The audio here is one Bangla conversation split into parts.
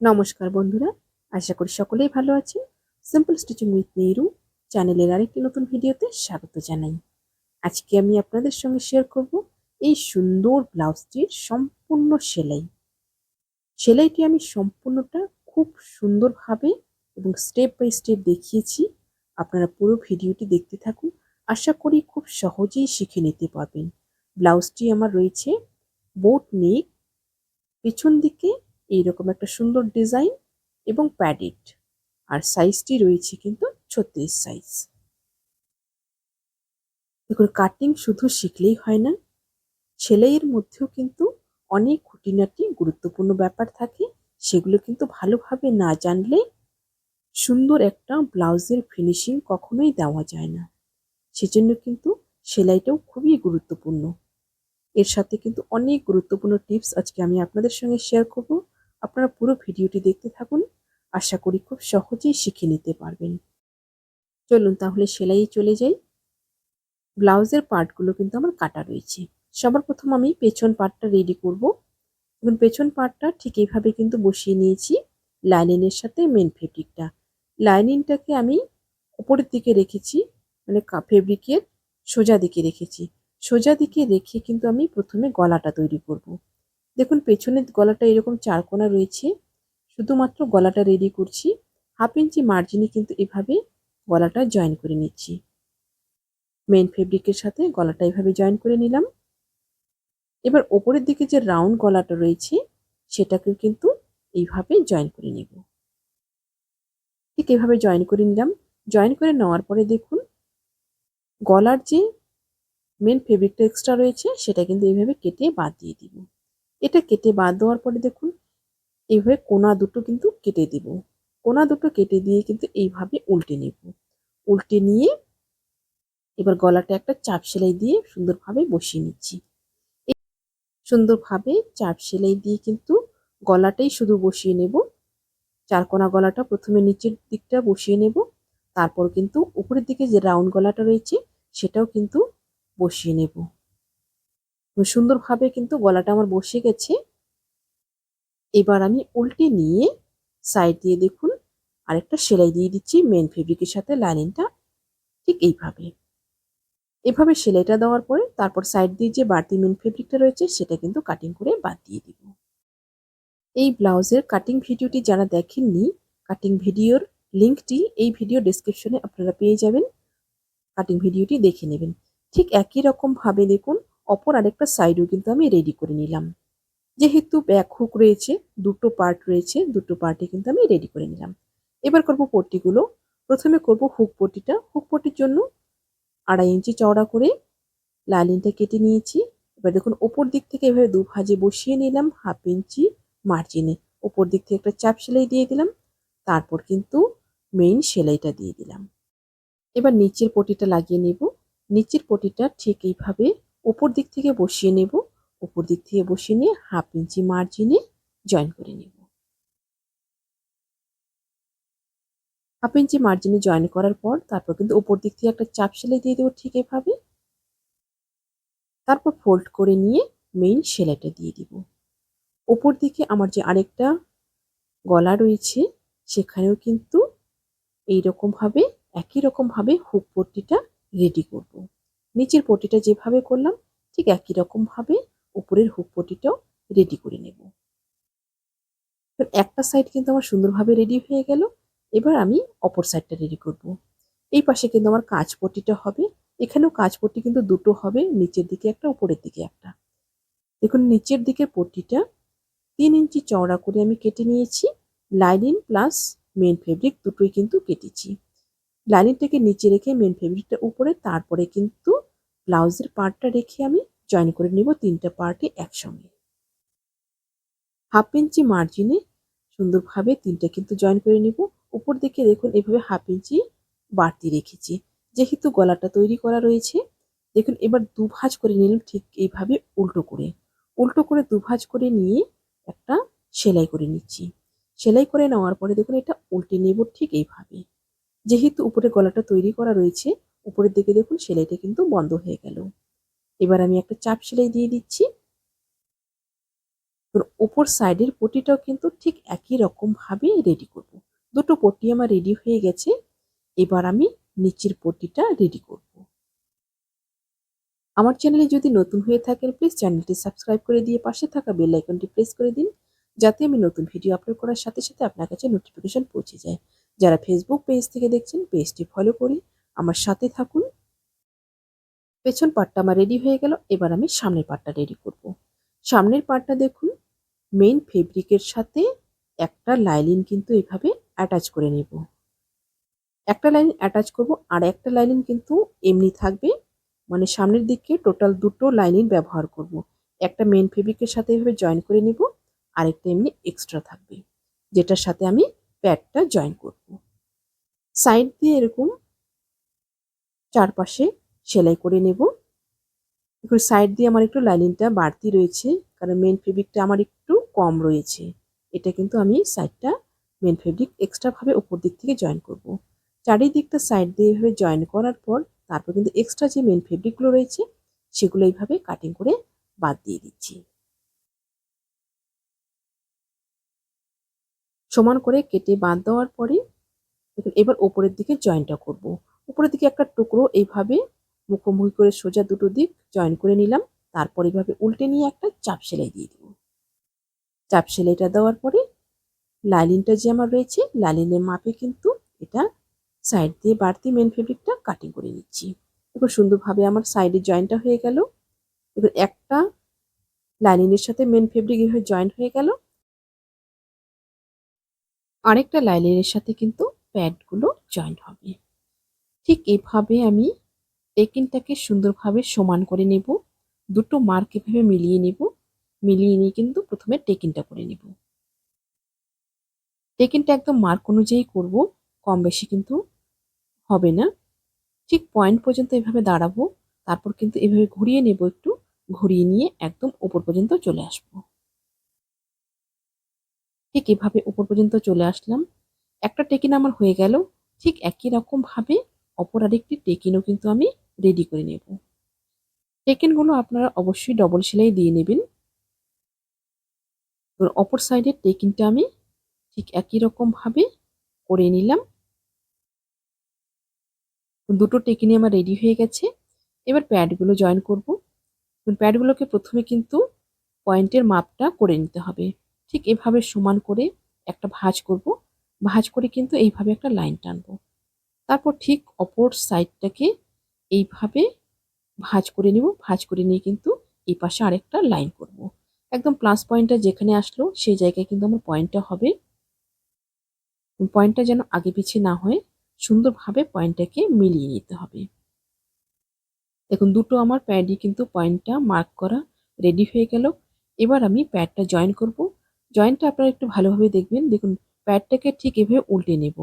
নমস্কার বন্ধুরা, আশা করি সকলেই ভালো আছেন। সিম্পল স্টিচিং উইথ মেরু চ্যানেলের আরেকটি নতুন ভিডিওতে স্বাগত জানাই। আজকে আমি আপনাদের সঙ্গে শেয়ার করব এই সুন্দর ব্লাউজটির সম্পূর্ণ সেলাই। সেলাইটি আমি সম্পূর্ণটা খুব সুন্দরভাবে এবং স্টেপ বাই স্টেপ দেখিয়েছি। আপনারা পুরো ভিডিওটি দেখতে থাকুন। আশা করি খুব সহজেই শিখে নিতে পারবেন। ব্লাউজটি আমার রয়েছে বোট নেক পেছন দিকে এইরকম একটা সুন্দর ডিজাইন এবং প্যাডেড আর সাইজটি রয়েছে কিন্তু ছত্রিশ সাইজ। দেখুন, কাটিং শুধু শিখলেই হয় না, সেলাইয়ের মধ্যেও কিন্তু অনেক খুঁটিনাটি গুরুত্বপূর্ণ ব্যাপার থাকে। সেগুলো কিন্তু ভালোভাবে না জানলে সুন্দর একটা ব্লাউজের ফিনিশিং কখনোই দেওয়া যায় না। সেজন্য কিন্তু সেলাইটাও খুবই গুরুত্বপূর্ণ। এর সাথে কিন্তু অনেক গুরুত্বপূর্ণ টিপস আজকে আমি আপনাদের সঙ্গে শেয়ার করব। আপনারা পুরো ভিডিওটি দেখতে থাকুন। আশা করি খুব সহজেই শিখে নিতে পারবেন। চলুন তাহলে সেলাই চলে যাই। ব্লাউজের পার্টগুলো কিন্তু আমার কাটা রয়েছে। সবার প্রথম আমি পেছন পার্টটা রেডি করব। এবং পেছন পার্টটা ঠিক এইভাবে কিন্তু বসিয়ে নিয়েছি। লাইনিংয়ের সাথে মেন ফেব্রিকটা লাইনিংটাকে আমি উপরের দিকে রেখেছি। মানে ফেব্রিকের সোজা দিকে রেখেছি। সোজা দিকে রেখে কিন্তু আমি প্রথমে গলাটা তৈরি করব। দেখুন, পেছনের গলাটা এরকম চারকোনা রয়েছে। শুধুমাত্র গলাটা রেডি করছি। হাফ ইঞ্চি মার্জিনে কিন্তু এভাবে গলাটা জয়েন করে নিচ্ছি। মেন ফেব্রিকের সাথে গলাটা এভাবে জয়েন করে নিলাম। এবার ওপরের দিকে যে রাউন্ড গলাটা রয়েছে, সেটাকেও কিন্তু এইভাবে জয়েন করে নেব। ঠিক এভাবে জয়েন করে নিলাম। জয়েন করে নেওয়ার পরে দেখুন, গলার যে মেন ফেব্রিকটা এক্সট্রা রয়েছে, সেটা কিন্তু এইভাবে কেটে বাদ দিয়ে দিব। এটা কেটে বাদ দেওয়ার পরে দেখুন এইভাবে কোনা দুটো কিন্তু কেটে দিব। কোনা দুটো কেটে দিয়ে কিন্তু এইভাবে উল্টে নেব। উল্টে নিয়ে এবার গলাটা একটা চাপ সেলাই দিয়ে সুন্দরভাবে বসিয়ে নিচ্ছি। সুন্দরভাবে চাপ সেলাই দিয়ে কিন্তু গলাটাই শুধু বসিয়ে নেব। চারকোনা গলাটা প্রথমে নিচের দিকটা বসিয়ে নেব। তারপর কিন্তু উপরের দিকে যে রাউন্ড গলাটা রয়েছে, সেটাও কিন্তু বসিয়ে নেব। সুন্দরভাবে কিন্তু গলাটা আমার বসে গেছে। এবার আমি উল্টে নিয়ে সাইড দিয়ে দেখুন আরেকটা সেলাই দিয়ে দিচ্ছি মেন ফেব্রিকের সাথে লাইনিংটা ঠিক এইভাবে। এভাবে সেলাইটা দেওয়ার পরে তারপর সাইড দিয়ে যে বাড়তি মেন ফেব্রিকটা রয়েছে সেটা কিন্তু কাটিং করে বাদ দিয়ে দিব। এই ব্লাউজের কাটিং ভিডিওটি যারা দেখেননি কাটিং ভিডিওর লিঙ্কটি এই ভিডিও ডিসক্রিপশনে আপনারা পেয়ে যাবেন। কাটিং ভিডিওটি দেখে নেবেন। ঠিক একই রকম ভাবে দেখুন অপর আরেকটা সাইডও কিন্তু আমি রেডি করে নিলাম। যেহেতু ব্যাক হুক রয়েছে, দুটো পার্ট রয়েছে, দুটো পার্টে কিন্তু আমি রেডি করে নিলাম। এবার করব পট্টিগুলো। প্রথমে করব হুক পট্টিটা। হুক পট্টির জন্য আড়াই ইঞ্চি চওড়া করে লালিনটা কেটে নিয়েছি। এবার দেখুন, ওপর দিক থেকে এভাবে দু ভাজে বসিয়ে নিলাম হাফ ইঞ্চি মার্জিনে ওপর দিক থেকে একটা চাপ সেলাই দিয়ে দিলাম, তারপর কিন্তু মেইন সেলাইটা দিয়ে দিলাম। এবার নিচের পটিটা লাগিয়ে নেব। নিচের পটিটা ঠিক এইভাবে উপর দিক থেকে বসিয়ে নেব। উপর দিক থেকে বসিয়ে নিয়ে হাফ ইঞ্চি মার্জিনে জয়েন করে নেব। হাফ ইঞ্চি মার্জিনে জয়েন করার পর তারপর কিন্তু উপর দিক থেকে একটা চাপ সেলাই দিয়ে দেবো ঠিক এভাবে। তারপর ফোল্ড করে নিয়ে মেইন সেলাইটা দিয়ে দিব। ওপর দিকে আমার যে আরেকটা গলা রয়েছে, সেখানেও কিন্তু এইরকমভাবে, একই রকমভাবে হুক পট্টিটা রেডি করব। নিচের পটিটা যেভাবে করলাম, ঠিক একই রকমভাবে উপরের হুক পটিটাও রেডি করে নেব। একটা সাইড কিন্তু আমার সুন্দরভাবে রেডি হয়ে গেল, এবার আমি অপর সাইডটা রেডি করব। এই পাশে কিন্তু আমার কাঁচ পট্টিটা হবে, এখানেও কাঁচ পট্টি কিন্তু দুটো হবে, নিচের দিকে একটা, উপরের দিকে একটা। দেখুন, নিচের দিকে পটিটা তিন ইঞ্চি চওড়া করে আমি কেটে নিয়েছি লাইনিং প্লাস মেন ফেব্রিক দুটোই কিন্তু কেটেছি। লাইনিংটাকে নিচে রেখে মেন ফেব্রিকটা উপরে, তারপরে কিন্তু ব্লাউজের পার্টটা রেখে আমি জয়েন করে নিব তিনটা পার্টে একসঙ্গে। হাফ ইঞ্চি মার্জিনে সুন্দরভাবে তিনটা কিন্তু জয়েন করে নিব। উপর দিকে দেখুন এভাবে হাফ ইঞ্চি বাড়তি রেখেছি। যেহেতু গলাটা তৈরি করা রয়েছে, দেখুন এবার দুভাজ করে নিলাম ঠিক এইভাবে উল্টো করে। উল্টো করে দুভাজ করে নিয়ে একটা সেলাই করে নিচ্ছি। সেলাই করে নেওয়ার পরে দেখুন এটা উল্টে নেব ঠিক এইভাবে। যেহেতু উপরে গলাটা তৈরি করা রয়েছে উপরের দিকে দেখুন সেলাইটা কিন্তু বন্ধ হয়ে গেল। এবার আমি একটা চাপ সেলাই দিয়ে দিচ্ছি। তো ওপর সাইডের পটিটাও কিন্তু ঠিক একই রকম ভাবে রেডি করব। দুটো পটি আমার রেডি হয়ে গেছে। এবার আমি নিচের পটিটা রেডি করব। আমার চ্যানেলে যদি নতুন হয়ে থাকেন প্লিজ চ্যানেলটি সাবস্ক্রাইব করে দিয়ে পাশে থাকা বেল আইকনটি প্রেস করে দিন, যাতে আমি নতুন ভিডিও আপলোড করার সাথে সাথে আপনার কাছে নোটিফিকেশন পৌঁছে যায়। যারা ফেসবুক পেজ থেকে দেখছেন পেজটি ফলো করে। আমার সাথে থাকুন পেছন পার্টটা আমার রেডি হয়ে গেল, এবার আমি সামনের পার্টটা রেডি করব। সামনের পার্টটা দেখুন মেইন ফেব্রিকের সাথে একটা লাইলিন কিন্তু এভাবে অ্যাটাচ করে নেব একটা লাইন অ্যাটাচ করব, আর একটা লাইনিন কিন্তু এমনি থাকবে মানে সামনের দিকে টোটাল দুটো লাইনিন ব্যবহার করব। একটা মেন ফেব্রিকের সাথে এভাবে জয়েন করে নিব, আরেকটা এমনি এক্সট্রা থাকবে, যেটার সাথে আমি প্যাডটা জয়েন করব। সাইড দিয়ে এরকম চারপাশে সেলাই করে নেব এখন সাইড দিয়ে আমার একটু লাইনিংটা বাড়তি রয়েছে, কারণ মেন ফেব্রিকটা আমার একটু কম রয়েছে এটা কিন্তু আমি সাইডটা মেন ফেব্রিক এক্সট্রাভাবে উপর দিক থেকে জয়েন করব। চারিদিকটা সাইড দিয়ে এভাবে জয়েন করার পর তারপর কিন্তু এক্সট্রা যে মেন ফেব্রিকগুলো রয়েছে, সেগুলো এইভাবে কাটিং করে বাদ দিয়ে দিচ্ছি সমান করে কেটে বাদ দেওয়ার পরে এবার ওপরের দিকে জয়েনটা করব। উপরের দিকে একটা টুকরো এইভাবে মুখোমুখি করে সোজা দুটো দিক জয়েন করে নিলাম। তারপর এইভাবে উল্টে নিয়ে একটা চাপ সেলাই দিয়ে দেব। চাপ সেলাইটা দেওয়ার পরে লাইলিনটা যে আমার রয়েছে লাইলিনের মাপে কিন্তু এটা সাইড দিয়ে বাড়তি মেন ফেব্রিকটা কাটিং করে নিচ্ছি। এবার সুন্দরভাবে আমার সাইডে জয়েন্টটা হয়ে গেল। এবার একটা লাইনিংয়ের সাথে মেন ফেব্রিক এভাবে জয়েন্ট হয়ে গেল। আরেকটা লাইনিংয়ের সাথে কিন্তু প্যাডগুলো জয়েন্ট হবে। ঠিক এভাবে আমি টেকিনটাকে সুন্দরভাবে সমান করে নেব। দুটো মার্ক এভাবে মিলিয়ে নেব। মিলিয়ে নিয়ে কিন্তু প্রথমে টেকিনটা করে নেব। টেকিনটা একদম মার্ক অনুযায়ী করব কম বেশি কিন্তু হবে না। ঠিক পয়েন্ট পর্যন্ত এভাবে দাঁড়াবো। তারপর কিন্তু এভাবে ঘুরিয়ে নেব একটু। ঘুরিয়ে নিয়ে একদম ওপর পর্যন্ত চলে আসব। ঠিক এভাবে ওপর পর্যন্ত চলে আসলাম। একটা টেকিন আমার হয়ে গেল। ঠিক একই রকম ভাবে অপর আরেকটি টেকিনও কিন্তু আমি রেডি করে নেব। টেকিনগুলো আপনারা অবশ্যই ডবল সেলাই দিয়ে নেবেন। অপর সাইডের টেকিনটা আমি ঠিক একই রকমভাবে করে নিলাম। দুটো টেকিনি আমার রেডি হয়ে গেছে। এবার প্যাডগুলো জয়েন করব। প্যাডগুলোকে প্রথমে কিন্তু পয়েন্টের মাপটা করে নিতে হবে। ঠিক এভাবে সমান করে একটা ভাঁজ করব। ভাঁজ করে কিন্তু এইভাবে একটা লাইন টানবো। তারপর ঠিক অপর সাইডটাকে এইভাবে ভাঁজ করে নিব। ভাঁজ করে নিয়ে কিন্তু এই পাশে আরেকটা লাইন করব। একদম প্লাস পয়েন্টটা যেখানে আসলো, সেই জায়গায় কিন্তু আমার পয়েন্টটা হবে। পয়েন্টটা যেন আগে পিছিয়ে না হয়, সুন্দরভাবে পয়েন্টটাকে মিলিয়ে নিতে হবে। দেখুন, দুটো আমার প্যাডই কিন্তু পয়েন্টটা মার্ক করা রেডি হয়ে গেল। এবার আমি প্যাডটা জয়েন করব। জয়েন্টটা আপনারা একটু ভালোভাবে দেখবেন। দেখুন প্যাডটাকে ঠিক এভাবে উল্টে নেব।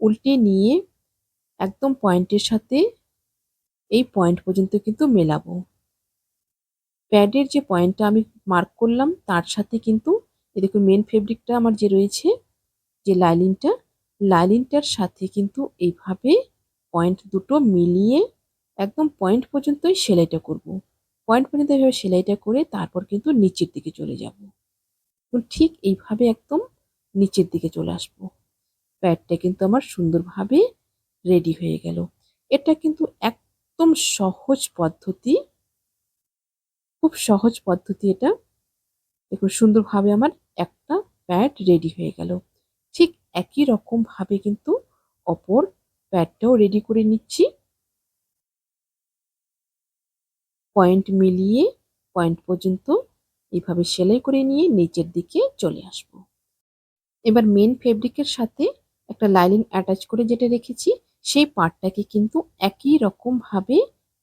উল্টে নিয়ে একদম পয়েন্টের সাথে এই পয়েন্ট পর্যন্ত কিন্তু মেলাবো। প্যাডের যে পয়েন্টটা আমি মার্ক করলাম, তার সাথে কিন্তু দেখুন মেন ফেব্রিকটা আমার যে রয়েছে, যে লাইলিনটা লাইলিনটার সাথে কিন্তু এইভাবে পয়েন্ট দুটো মিলিয়ে একদম পয়েন্ট পর্যন্তই সেলাইটা করব। পয়েন্ট পর্যন্ত এইভাবে সেলাইটা করে তারপর কিন্তু নিচের দিকে চলে যাব। ঠিক এইভাবে একদম নিচের দিকে চলে আসব। প্যাডটা কিন্তু আমার সুন্দরভাবে রেডি হয়ে গেল। এটা কিন্তু একদম সহজ পদ্ধতি। খুব সহজ পদ্ধতি এটা। দেখুন, সুন্দরভাবে আমার একটা প্যাড রেডি হয়ে গেল। ঠিক একই রকমভাবে কিন্তু অপর প্যাডটাও রেডি করে নিচ্ছি। পয়েন্ট মিলিয়ে পয়েন্ট পর্যন্ত এইভাবে সেলাই করে নিয়ে নিচের দিকে চলে আসব। এবার মেন ফেব্রিকের সাথে একটা লাইনিং অ্যাটাচ করে যেটা রেখেছি সেই পার্টটাকে কিন্তু একই রকমভাবে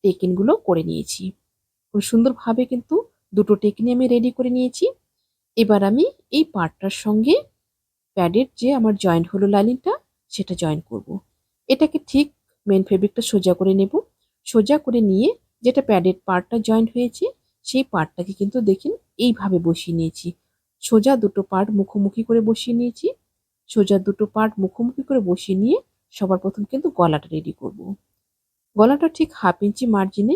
টেকিনগুলো করে নিয়েছি। খুব সুন্দরভাবে কিন্তু দুটো টেকিনি আমি রেডি করে নিয়েছি। এবার আমি এই পার্টটার সঙ্গে প্যাডের যে আমার জয়েন্ট হলো লাইনিংটা সেটা জয়েন করব। এটাকে ঠিক মেন ফেব্রিকটা সোজা করে নেব। সোজা করে নিয়ে যেটা প্যাডের পার্টটা জয়েন্ট হয়েছে, সেই পার্টটাকে কিন্তু দেখেন এইভাবে বসিয়ে নিয়েছি। সোজা দুটো পার্ট মুখোমুখি করে বসিয়ে নিয়েছি। সোজা দুটো পার্ট মুখোমুখি করে বসিয়ে নিয়ে সবার প্রথম কিন্তু গলাটা রেডি করব। গলাটা ঠিক হাফ ইঞ্চি মার্জিনে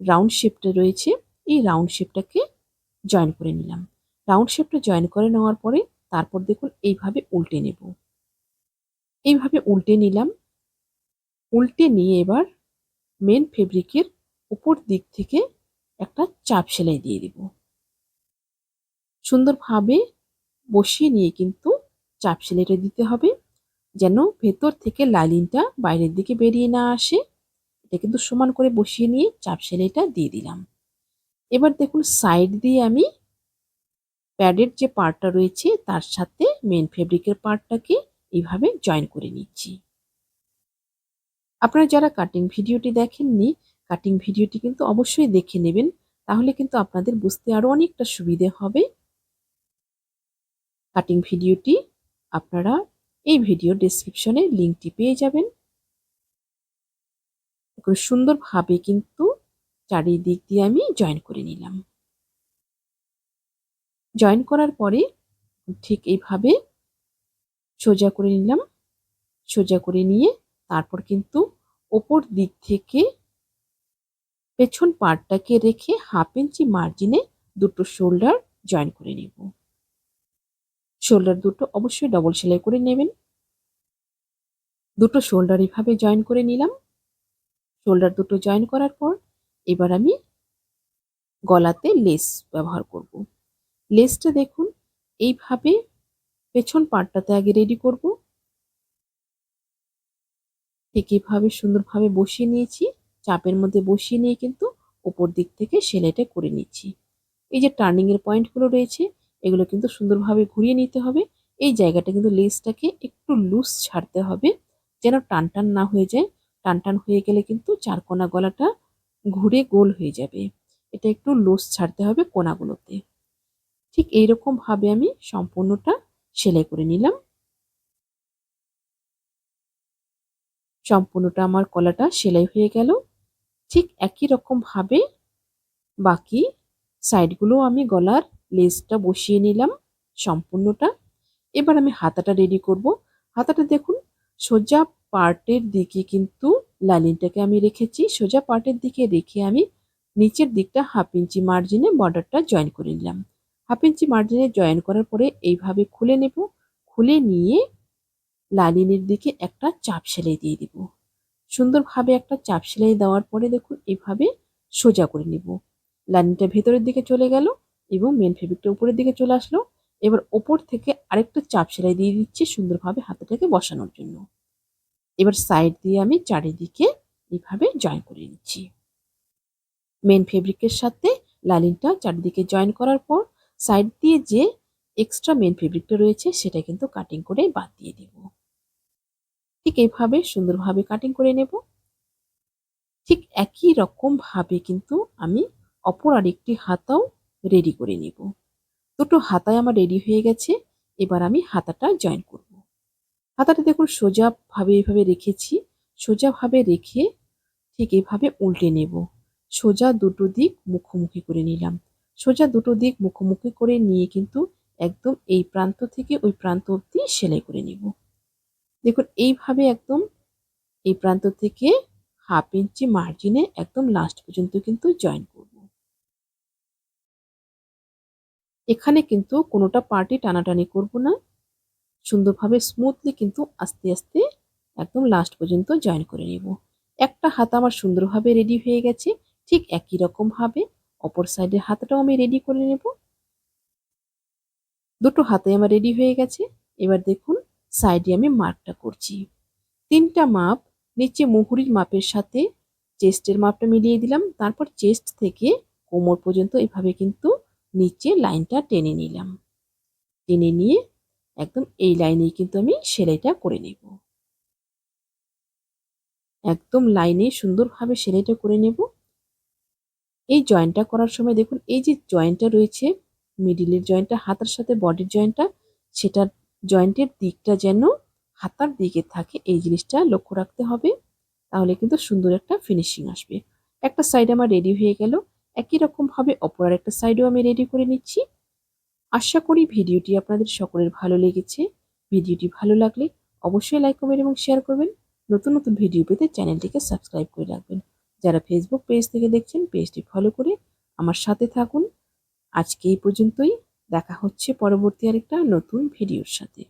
রাউন্ড শেপটা রয়েছে। এই রাউন্ড শেপটাকে জয়েন করে নিলাম। রাউন্ড শেপটা জয়েন করে নেওয়ার পরে তারপর দেখুন এইভাবে উল্টে নেব। এইভাবে উল্টে নিলাম। উল্টে নিয়ে এবার মেন ফেব্রিকের উপর দিক থেকে একটা চাপ সেলাই দিয়ে দিব। সুন্দরভাবে বসিয়ে নিয়ে কিন্তু চাপ সেলাইটা দিতে হবে। যেন ভেতর থেকে লাইলিনটা বাইরের দিকে বেরিয়ে না আসে। এটা কিন্তু সমান করে বসিয়ে নিয়ে চাপ সেলাইটা দিয়ে দিলাম। এবার দেখুন সাইড দিয়ে আমি প্যাডের যে পার্টটা রয়েছে তার সাথে মেন ফেব্রিকের পার্টটাকে এইভাবে জয়েন করে নিচ্ছি। আপনারা যারা কাটিং ভিডিওটি দেখেননি কাটিং ভিডিওটি কিন্তু অবশ্যই দেখে নেবেন, তাহলে কিন্তু আপনাদের বুঝতে আরও অনেকটা সুবিধে হবে। কাটিং ভিডিওটি আপনারা এই ভিডিও ডিসক্রিপশনে লিঙ্কটি পেয়ে যাবেন। এখন সুন্দরভাবে কিন্তু চারিদিক দিয়ে আমি জয়েন করে নিলাম। জয়েন করার পরে ঠিক এইভাবে সোজা করে নিলাম। সোজা করে নিয়ে তারপর কিন্তু ওপর দিক থেকে পেছন পার্টটাকে রেখে হাফ ইঞ্চি মার্জিনে দুটো শোল্ডার জয়েন করে নেব। শোল্ডার দুটো অবশ্যই ডবল সেলাই করে নেবেন। দুটো শোল্ডার এভাবে জয়েন করে নিলাম। শোল্ডার দুটো জয়েন করার পর এবার আমি গলাতে লেস ব্যবহার করব। লেসটা দেখুন, এইভাবে পেছন পার্টটাতে আগে রেডি করব। ঠিক এইভাবে সুন্দরভাবে বসিয়ে নিয়েছি। চাপের মধ্যে বসিয়ে নিয়ে কিন্তু ওপর দিক থেকে সেলাইটা করে নিচ্ছি। এই যে টার্নিংয়ের পয়েন্টগুলো রয়েছে এগুলো কিন্তু সুন্দরভাবে ঘুরিয়ে নিতে হবে। এই জায়গাটা কিন্তু লেসটাকে একটু লুজ ছাড়তে হবে, যেন টান টান না হয়ে যায়। টান টান হয়ে গেলে কিন্তু চারকোনা গলাটা ঘুরে গোল হয়ে যাবে। এটা একটু লুজ ছাড়তে হবে কোনাগুলোতে। ঠিক এইরকম ভাবে আমি সম্পূর্ণটা সেলাই করে নিলাম। সম্পূর্ণটা আমার কলাটা সেলাই হয়ে গেল। ঠিক একই রকম ভাবে বাকি সাইডগুলো আমি গলার লেসটা বসিয়ে নিলাম সম্পূর্ণটা। এবার আমি হাতাটা রেডি করব। হাতাটা দেখুন, সোজা পার্টের দিকে কিন্তু লাইনিংটাকে আমি রেখেছি। সোজা পার্টের দিকে রেখে আমি নিচের দিকটা হাফ ইঞ্চি মার্জিনে বর্ডারটা জয়েন করে নিলাম। হাফ ইঞ্চি মার্জিনে জয়েন করার পরে এইভাবে খুলে নেব। খুলে নিয়ে লালিনের দিকে একটা চাপ সেলাই দিয়ে দিব। সুন্দরভাবে একটা চাপ সেলাই দেওয়ার পরে দেখুন, এভাবে সোজা করে নিব। লাইনটা ভেতরের দিকে চলে গেল। এবং মেন ফেব্রিকটা উপরের দিকে চলে আসলো। এবার ওপর থেকে আরেকটা চাপ সেলাই দিয়ে দিচ্ছি সুন্দরভাবে হাতাটাকে বসানোর জন্য। এবার সাইড দিয়ে আমি চারিদিকে এইভাবে জয়েন করে নিচ্ছি। মেন ফেব্রিকের সাথে লালিনটা চারিদিকে জয়েন করার পর সাইড দিয়ে যে এক্সট্রা মেন ফেব্রিকটা রয়েছে সেটা কিন্তু কাটিং করে বাদ দিয়ে দেব। ঠিক এইভাবে সুন্দরভাবে কাটিং করে নেব। ঠিক একই রকমভাবে কিন্তু আমি অপর আরেকটি হাতাও রেডি করে নেব। দুটো হাতায় আমার রেডি হয়ে গেছে, এবার আমি হাতাটা জয়েন করব। হাতাটা দেখুন সোজাভাবে এভাবে রেখেছি, সোজাভাবে রেখে ঠিক এভাবে উল্টে নেব। সোজা দুটো দিক মুখোমুখি করে নিলাম। সোজা দুটো দিক মুখোমুখি করে নিয়ে কিন্তু একদম এই প্রান্ত থেকে ওই প্রান্ত অবধি সেলাই করে নিব। দেখুন এইভাবে একদম এই প্রান্ত থেকে হাফ ইঞ্চি মার্জিনে একদম লাস্ট পর্যন্ত কিন্তু জয়েন করব। এখানে কিন্তু কোনোটা পার্টি টানাটানি করব না। সুন্দরভাবে স্মুথলি কিন্তু আস্তে আস্তে একদম লাস্ট পর্যন্ত জয়েন করে নেব। একটা হাত আমার সুন্দরভাবে রেডি হয়ে গেছে, ঠিক একই রকম ভাবে অপর সাইডের হাতটাও আমি রেডি করে নেব। দুটো হাতে আমার রেডি হয়ে গেছে। এবার দেখুন সাইডে আমি মার্কটা করছি। তিনটা মাপ, নিচে মুহুরির মাপের সাথে চেস্টের মাপটা মিলিয়ে দিলাম। তারপর চেস্ট থেকে কোমর পর্যন্ত এভাবে কিন্তু নিচে লাইনটা টেনে নিলাম। টেনে নিয়ে একদম এই লাইনেই কিন্তু আমি সেলাইটা করে নেব। একদম লাইনে সুন্দরভাবে সেলাইটা করে নেব। এই জয়েন্টটা করার সময় দেখুন, এই যে জয়েন্টটা রয়েছে, মিডিলের জয়েন্টটা, হাতার সাথে বডির জয়েন্টটা, সেটার জয়েন্টের দিকটা যেন হাতার দিকে থাকে, এই জিনিসটা লক্ষ্য রাখতে হবে। তাহলে কিন্তু সুন্দর একটা ফিনিশিং আসবে। একটা সাইড আমার রেডি হয়ে গেল। একই রকমভাবে অপর একটা সাইডও আমি রেডি করে নিচ্ছি। আশা করি ভিডিওটি আপনাদের সকলের ভালো লেগেছে। ভিডিওটি ভালো লাগলে অবশ্যই লাইক কমেন্ট এবং শেয়ার করবেন। নতুন নতুন ভিডিও পেতে চ্যানেলটিকে সাবস্ক্রাইব করে রাখবেন। যারা ফেসবুক পেজ থেকে দেখছেন পেজটি ফলো করে আমার সাথে থাকুন। আজকে এই পর্যন্তই। দেখা হচ্ছে পরবর্তী আরেকটা নতুন ভিডিওর সাথে।